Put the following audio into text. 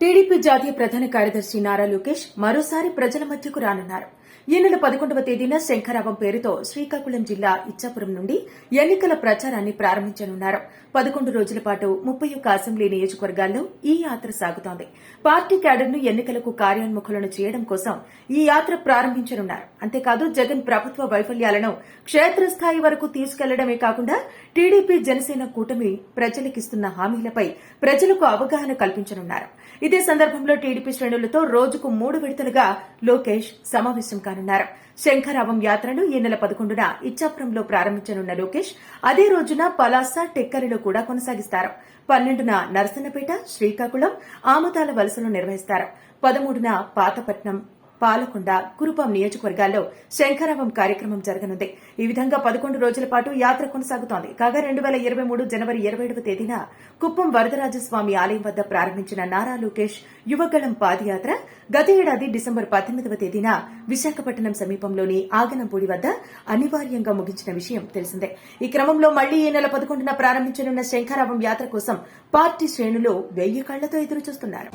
TDP జాతీయ ప్రధాన కార్యదర్శి నారా లోకేష్ మరోసారి ప్రజల మధ్యకు రానున్నారు. ఈ నెల పదకొండవ తేదీన శంఖరావం పేరుతో శ్రీకాకుళం జిల్లా ఇచ్చాపురం నుండి ఎన్నికల ప్రచారాన్ని ప్రారంభించనున్నారు. పదకొండు రోజుల పాటు ముప్పై ఒక్క అసెంబ్లీ నియోజకవర్గాల్లో ఈ యాత్ర సాగుతోంది. పార్టీ క్యాడర్ను ఎన్నికలకు కార్యోన్ముఖులను చేయడం కోసం ఈ యాత్ర ప్రారంభించనున్నారు. అంతేకాదు జగన్ ప్రభుత్వ వైఫల్యాలను క్షేత్రస్థాయి వరకు తీసుకెళ్ళడమే కాకుండా టీడీపీ జనసేన కూటమి ప్రజలకిస్తున్న హామీలపై ప్రజలకు అవగాహన కల్పించనున్నారు. ఇదే సందర్భంలో టీడీపీ శ్రేణులతో రోజుకు మూడు విడతలుగా లోకేష్ సమావేశం కానున్నారు. శంఖరావం యాత్రను ఈ నెల పదకొండున ఇచ్చాపురంలో ప్రారంభించనున్న లోకేష్ అదే రోజున పలాస టెక్కరిలో కూడా కొనసాగిస్తారు. పన్నెండున నరసన్నపేట శ్రీకాకుళం ఆముదాల వలసలు నిర్వహిస్తారు. పదమూడున పాతపట్నం పాలకొండ కురుపాం నియోజకవర్గాల్లో శంఖరావం కార్యక్రమం జరగనుంది. ఈ విధంగా పదకొండు రోజుల పాటు యాత్ర కొనసాగుతోంది. కాగా రెండు వేల ఇరవై మూడు జనవరి ఇరవై ఏడవ తేదీన కుప్పం వరదరాజస్వామి ఆలయం వద్ద ప్రారంభించిన నారా లోకేష్ యువగళం పాదయాత్ర గత ఏడాది డిసెంబర్ పద్దెనిమిదవ తేదీన విశాఖపట్నం సమీపంలోని ఆగనంపూడి వద్ద అనివార్యంగా ముగించిన విషయం తెలిసిందే. ఈ క్రమంలో మళ్ళీ ఈ నెల పదకొండున ప్రారంభించనున్న శంఖరావం యాత్ర కోసం పార్టీ శ్రేణులు వెయ్యి కళ్ళతో ఎదురుచూస్తున్నారు.